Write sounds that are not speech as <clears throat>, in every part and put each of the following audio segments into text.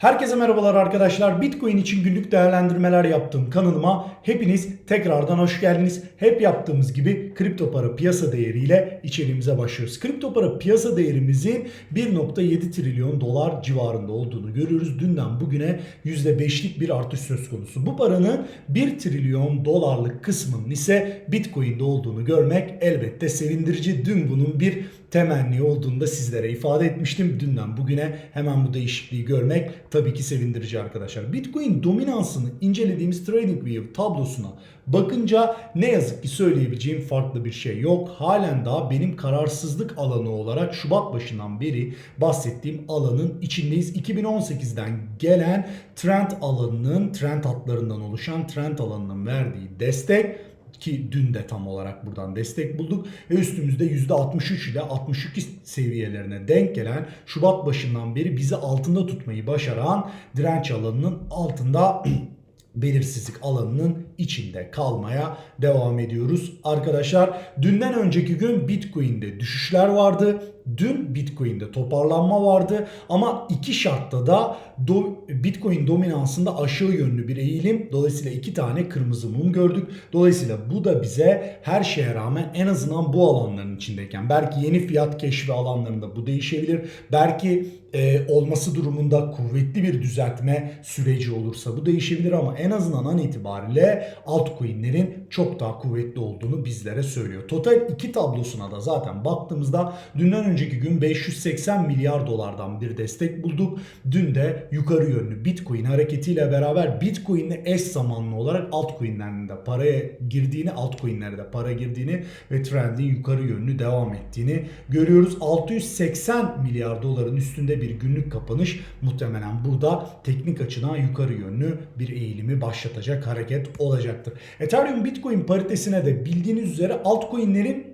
Herkese merhabalar arkadaşlar. Bitcoin için günlük değerlendirmeler yaptığım kanalıma hepiniz tekrardan hoş geldiniz. Hep yaptığımız gibi kripto para piyasa değeriyle içeriğimize başlıyoruz. Kripto para piyasa değerimizin 1.7 trilyon dolar civarında olduğunu görüyoruz. Dünden bugüne %5'lik bir artış söz konusu. Bu paranın 1 trilyon dolarlık kısmının ise Bitcoin'de olduğunu görmek elbette sevindirici. Dün bunun bir temenni olduğunu da sizlere ifade etmiştim. Dünden bugüne hemen bu değişikliği görmek tabii ki sevindirici arkadaşlar. Bitcoin dominansını incelediğimiz TradingView tablosuna bakınca ne yazık ki söyleyebileceğim farklı bir şey yok. Halen daha benim kararsızlık alanı olarak Şubat başından beri bahsettiğim alanın içindeyiz. 2018'den gelen trend alanının, trend hatlarından oluşan trend alanının verdiği destek ki dün de tam olarak buradan destek bulduk. Ve üstümüzde %63 ile 62 seviyelerine denk gelen Şubat başından beri bizi altında tutmayı başaran direnç alanının altında <clears throat> belirsizlik alanının içinde kalmaya devam ediyoruz. Arkadaşlar dünden önceki gün Bitcoin'de düşüşler vardı. Dün Bitcoin'de toparlanma vardı ama iki şartta da do, Bitcoin dominansında aşağı yönlü bir eğilim. Dolayısıyla iki tane kırmızı mum gördük. Dolayısıyla bu da bize her şeye rağmen en azından bu alanların içindeyken belki yeni fiyat keşfi alanlarında bu değişebilir. Belki e, olması durumunda kuvvetli bir düzeltme süreci olursa bu değişebilir ama en azından an itibariyle altcoin'lerin çok daha kuvvetli olduğunu bizlere söylüyor. Total 2 tablosuna da zaten baktığımızda dünden önceki gün 580 milyar dolardan bir destek bulduk. Dün de yukarı yönlü Bitcoin hareketiyle beraber Bitcoin'le eş zamanlı olarak altcoin'lerin de paraya girdiğini, altcoin'lere de para girdiğini ve trendin yukarı yönlü devam ettiğini görüyoruz. 680 milyar doların üstünde bir günlük kapanış muhtemelen burada teknik açıdan yukarı yönlü bir eğilimi başlatacak hareket olacaktır. Ethereum Bitcoin paritesine de bildiğiniz üzere altcoin'lerin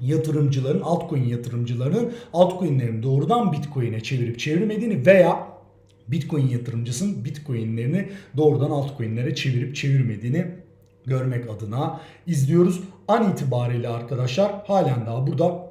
yatırımcıların, altcoin yatırımcıların altcoin'lerini doğrudan Bitcoin'e çevirip çevirmediğini veya Bitcoin yatırımcısının Bitcoin'lerini doğrudan altcoin'lere çevirip çevirmediğini görmek adına izliyoruz. An itibariyle arkadaşlar halen daha burada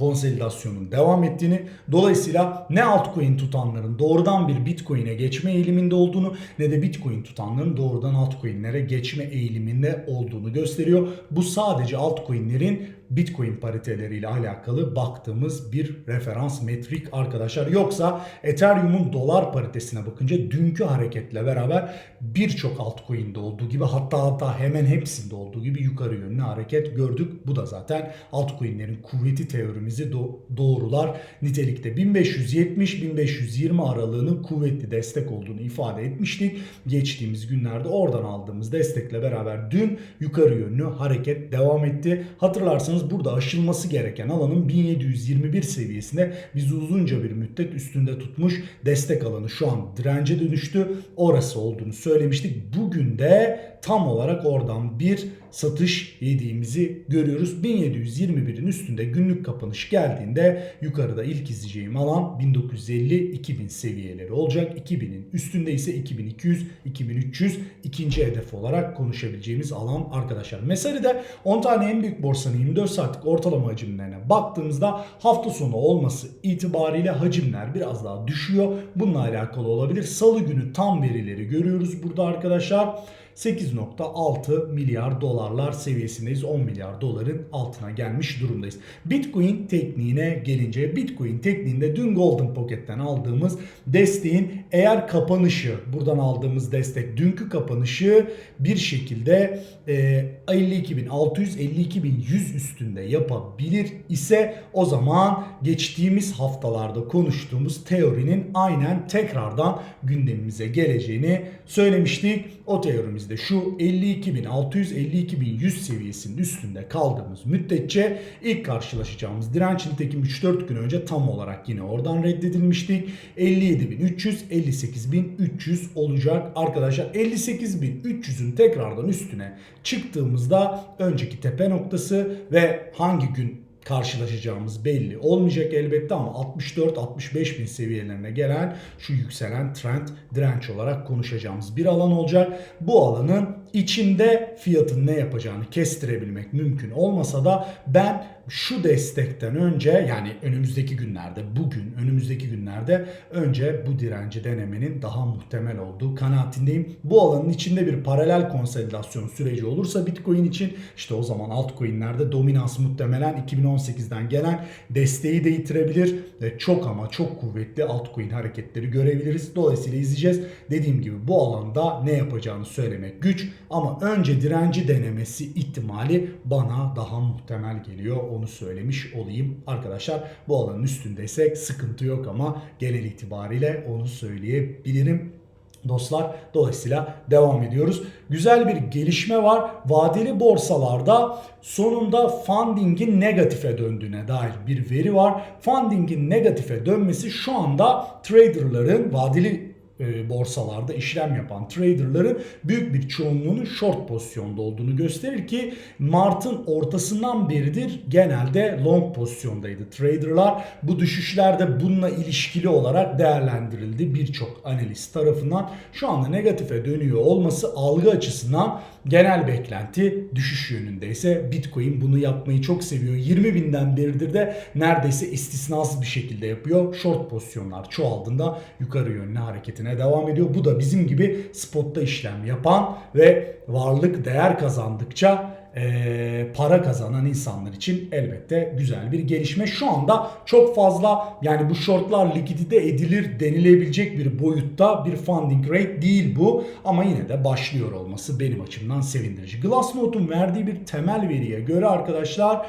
konsolidasyonun devam ettiğini dolayısıyla ne altcoin tutanların doğrudan bir bitcoin'e geçme eğiliminde olduğunu ne de bitcoin tutanların doğrudan altcoin'lere geçme eğiliminde olduğunu gösteriyor. Bu sadece altcoin'lerin Bitcoin pariteleriyle alakalı baktığımız bir referans metrik arkadaşlar. Yoksa Ethereum'un dolar paritesine bakınca dünkü hareketle beraber birçok altcoin'de olduğu gibi hatta hatta hemen hepsinde olduğu gibi yukarı yönlü hareket gördük. Bu da zaten altcoin'lerin kuvveti teorimizi do- doğrular. Nitelikte 1570-1520 aralığının kuvvetli destek olduğunu ifade etmiştik. Geçtiğimiz günlerde oradan aldığımız destekle beraber dün yukarı yönlü hareket devam etti. Hatırlarsanız burada aşılması gereken alanın 1721 seviyesinde bizi uzunca bir müddet üstünde tutmuş destek alanı şu an dirence dönüştü. Orası olduğunu söylemiştik. Bugün de tam olarak oradan bir satış yediğimizi görüyoruz. 1721'in üstünde günlük kapanış geldiğinde yukarıda ilk izleyeceğim alan 1950-2000 seviyeleri olacak. 2000'in üstünde ise 2200-2300 ikinci hedef olarak konuşabileceğimiz alan arkadaşlar. Mesela de 10 tane en büyük borsanın 24 saatlik ortalama hacimlerine baktığımızda hafta sonu olması itibariyle hacimler biraz daha düşüyor. Bununla alakalı olabilir. Salı günü tam verileri görüyoruz burada arkadaşlar. 8.6 milyar dolarlar seviyesindeyiz. 10 milyar doların altına gelmiş durumdayız. Bitcoin tekniğine gelince Bitcoin tekniğinde dün Golden Pocket'ten aldığımız desteğin eğer kapanışı buradan aldığımız destek dünkü kapanışı bir şekilde e, 52.600-52.100 üstünde yapabilir ise o zaman geçtiğimiz haftalarda konuştuğumuz teorinin aynen tekrardan gündemimize geleceğini söylemiştik. O teorimizde şu 52.600-52.100 seviyesinin üstünde kaldığımız müddetçe ilk karşılaşacağımız direnç nitekim 3-4 gün önce tam olarak yine oradan reddedilmiştik. 57.300-58.300 olacak arkadaşlar. 58.300'ün tekrardan üstüne çıktığımızda önceki tepe noktası ve hangi gün karşılaşacağımız belli olmayacak elbette ama 64-65 bin seviyelerine gelen şu yükselen trend direnç olarak konuşacağımız bir alan olacak. Bu alanın içinde fiyatın ne yapacağını kestirebilmek mümkün olmasa da ben şu destekten önce yani önümüzdeki günlerde bugün önümüzdeki günlerde önce bu direnci denemenin daha muhtemel olduğu kanaatindeyim. Bu alanın içinde bir paralel konsolidasyon süreci olursa Bitcoin için işte o zaman altcoin'lerde dominans muhtemelen 2018'den gelen desteği de yitirebilir ve çok ama çok kuvvetli altcoin hareketleri görebiliriz. Dolayısıyla izleyeceğiz. Dediğim gibi bu alanda ne yapacağını söylemek güç ama önce direnci denemesi ihtimali bana daha muhtemel geliyor. Onu söylemiş olayım. Arkadaşlar bu alanın üstündeysek sıkıntı yok ama genel itibariyle onu söyleyebilirim. Dostlar dolayısıyla devam ediyoruz. Güzel bir gelişme var. Vadeli borsalarda sonunda fundingin negatife döndüğüne dair bir veri var. Fundingin negatife dönmesi şu anda traderların vadeli e, borsalarda işlem yapan traderların büyük bir çoğunluğunun short pozisyonda olduğunu gösterir ki Mart'ın ortasından beridir genelde long pozisyondaydı traderlar. Bu düşüşlerde bununla ilişkili olarak değerlendirildi birçok analist tarafından. Şu anda negatife dönüyor olması algı açısından genel beklenti düşüş yönündeyse Bitcoin bunu yapmayı çok seviyor. 20 binden beridir de neredeyse istisnasız bir şekilde yapıyor. Short pozisyonlar çoğaldığında yukarı yönlü hareketine devam ediyor. Bu da bizim gibi spotta işlem yapan ve varlık değer kazandıkça e, para kazanan insanlar için elbette güzel bir gelişme. Şu anda çok fazla yani bu shortlar likidite edilir denilebilecek bir boyutta bir funding rate değil bu. Ama yine de başlıyor olması benim açımdan sevindirici. Glassnode'un verdiği bir temel veriye göre arkadaşlar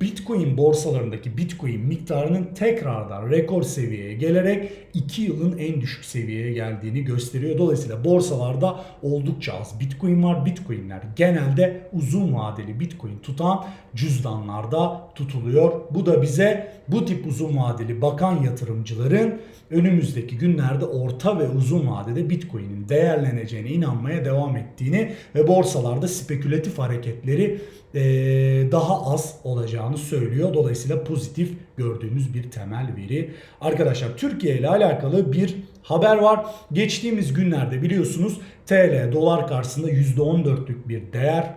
Bitcoin borsalarındaki Bitcoin miktarının tekrardan rekor seviyeye gelerek 2 yılın en düşük seviyeye geldiğini gösteriyor. Dolayısıyla borsalarda oldukça az Bitcoin var. Bitcoinler genelde uzun vadeli Bitcoin tutan cüzdanlarda tutuluyor. Bu da bize bu tip uzun vadeli bakan yatırımcıların önümüzdeki günlerde orta ve uzun vadede Bitcoin'in değerleneceğine inanmaya devam ettiğini ve borsalarda spekülatif hareketleri daha az olacağını söylüyor. Dolayısıyla pozitif gördüğümüz bir temel veri. Arkadaşlar Türkiye ile alakalı bir haber var. Geçtiğimiz günlerde biliyorsunuz TL dolar karşısında %14'lük bir değer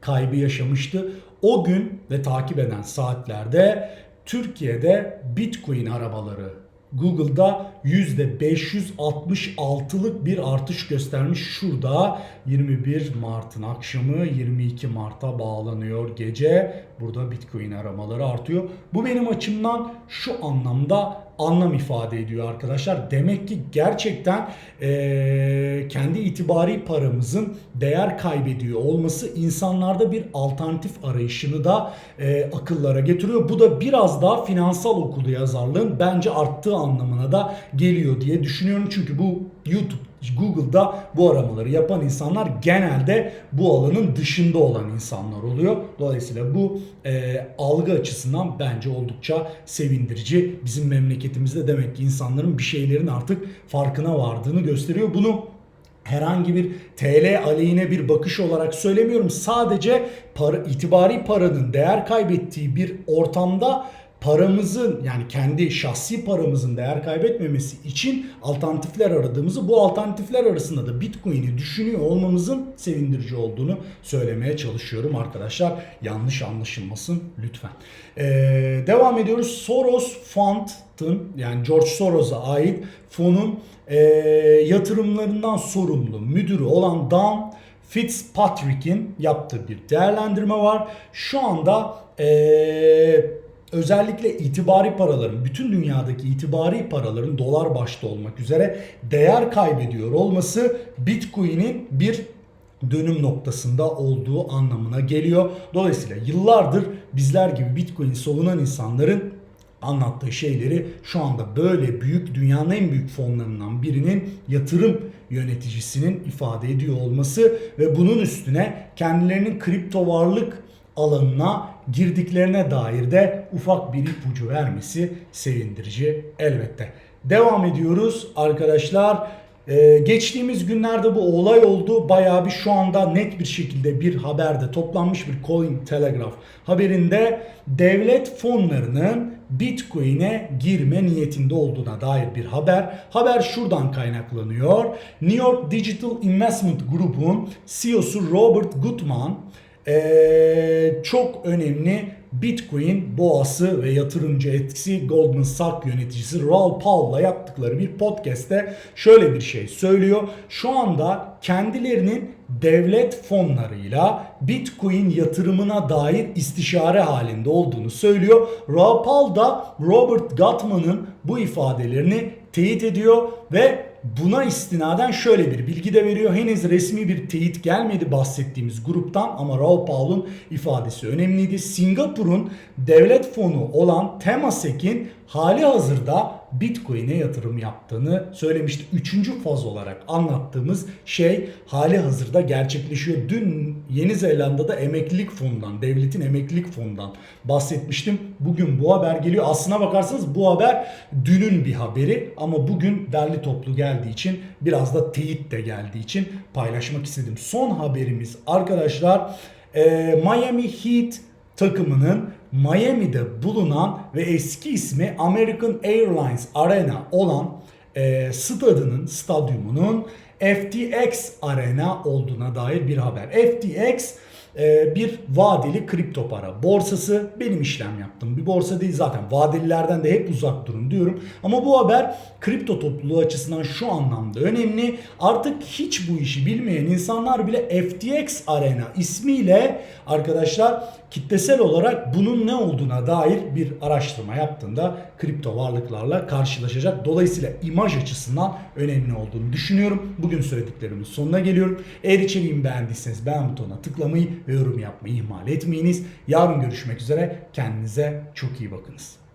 kaybı yaşamıştı. O gün ve takip eden saatlerde Türkiye'de Bitcoin arabaları Google'da %566'lık bir artış göstermiş. Şurada 21 Mart'ın akşamı 22 Mart'a bağlanıyor gece. Burada Bitcoin aramaları artıyor. Bu benim açımdan şu anlamda anlam ifade ediyor arkadaşlar. Demek ki gerçekten e, kendi itibari paramızın değer kaybediyor olması insanlarda bir alternatif arayışını da e, akıllara getiriyor. Bu da biraz daha finansal okulu yazarlığın bence arttığı anlamına da geliyor diye düşünüyorum. Çünkü bu YouTube Google'da bu aramaları yapan insanlar genelde bu alanın dışında olan insanlar oluyor. Dolayısıyla bu e, algı açısından bence oldukça sevindirici. Bizim memleketimizde demek ki insanların bir şeylerin artık farkına vardığını gösteriyor. Bunu herhangi bir TL aleyhine bir bakış olarak söylemiyorum. Sadece para, itibari paranın değer kaybettiği bir ortamda paramızın yani kendi şahsi paramızın değer kaybetmemesi için alternatifler aradığımızı bu alternatifler arasında da Bitcoin'i düşünüyor olmamızın sevindirici olduğunu söylemeye çalışıyorum arkadaşlar. Yanlış anlaşılmasın lütfen. Ee, devam ediyoruz. Soros Fund'ın yani George Soros'a ait fonun e, yatırımlarından sorumlu müdürü olan Dan Fitzpatrick'in yaptığı bir değerlendirme var. Şu anda eee özellikle itibari paraların, bütün dünyadaki itibari paraların dolar başta olmak üzere değer kaybediyor olması Bitcoin'in bir dönüm noktasında olduğu anlamına geliyor. Dolayısıyla yıllardır bizler gibi Bitcoin savunan insanların anlattığı şeyleri şu anda böyle büyük dünyanın en büyük fonlarından birinin yatırım yöneticisinin ifade ediyor olması ve bunun üstüne kendilerinin kripto varlık alanına girdiklerine dair de ufak bir ipucu vermesi sevindirici elbette. Devam ediyoruz arkadaşlar. Ee, geçtiğimiz günlerde bu olay oldu. Bayağı bir şu anda net bir şekilde bir haberde toplanmış bir Coin Telegraph haberinde devlet fonlarının Bitcoin'e girme niyetinde olduğuna dair bir haber. Haber şuradan kaynaklanıyor. New York Digital Investment Group'un CEO'su Robert Gutman ee, çok önemli Bitcoin boğası ve yatırımcı etkisi Goldman Sachs yöneticisi Raul Paul'la yaptıkları bir podcast'te şöyle bir şey söylüyor. Şu anda kendilerinin devlet fonlarıyla Bitcoin yatırımına dair istişare halinde olduğunu söylüyor. Raul Paul da Robert Gutman'ın bu ifadelerini teyit ediyor ve Buna istinaden şöyle bir bilgi de veriyor. Henüz resmi bir teyit gelmedi bahsettiğimiz gruptan ama Raul Paul'un ifadesi önemliydi. Singapur'un devlet fonu olan Temasek'in hali hazırda Bitcoin'e yatırım yaptığını söylemişti. Üçüncü faz olarak anlattığımız şey hali hazırda gerçekleşiyor. Dün Yeni Zelanda'da emeklilik fonundan, devletin emeklilik fonundan bahsetmiştim. Bugün bu haber geliyor. Aslına bakarsanız bu haber dünün bir haberi ama bugün derli toplu geldiği için biraz da teyit de geldiği için paylaşmak istedim. Son haberimiz arkadaşlar Miami Heat takımının Miami'de bulunan ve eski ismi American Airlines Arena olan e, stadının, stadyumunun FTX Arena olduğuna dair bir haber. FTX bir vadeli kripto para borsası. Benim işlem yaptığım bir borsa değil zaten. Vadelilerden de hep uzak durun diyorum. Ama bu haber kripto topluluğu açısından şu anlamda önemli. Artık hiç bu işi bilmeyen insanlar bile FTX Arena ismiyle arkadaşlar kitlesel olarak bunun ne olduğuna dair bir araştırma yaptığında kripto varlıklarla karşılaşacak. Dolayısıyla imaj açısından önemli olduğunu düşünüyorum. Bugün söylediklerimin sonuna geliyorum. Eğer içeriğimi beğendiyseniz beğen butonuna tıklamayı ve yorum yapmayı ihmal etmeyiniz. Yarın görüşmek üzere. Kendinize çok iyi bakınız.